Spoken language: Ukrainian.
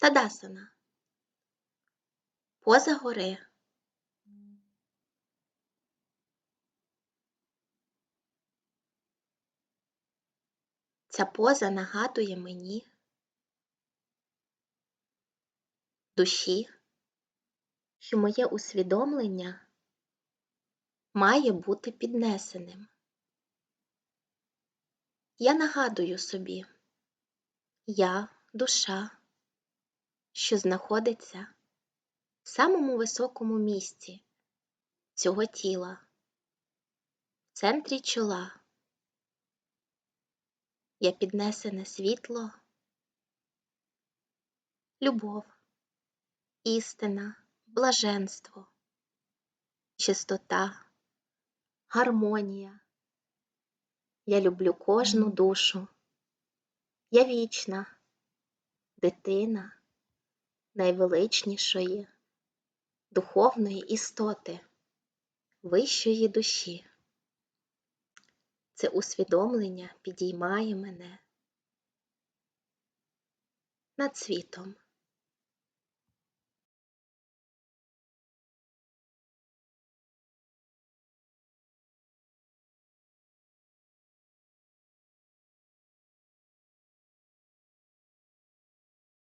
Тадасана. Поза гори. Ця поза нагадує мені душі, що моє усвідомлення має бути піднесеним. Я нагадую собі, я душа, що знаходиться в самому високому місці цього тіла, в центрі чола. Я піднесене світло, любов, істина, блаженство, чистота, гармонія. Я люблю кожну душу. Я вічна, дитина найвеличнішої духовної істоти, вищої душі. Це усвідомлення підіймає мене над світом.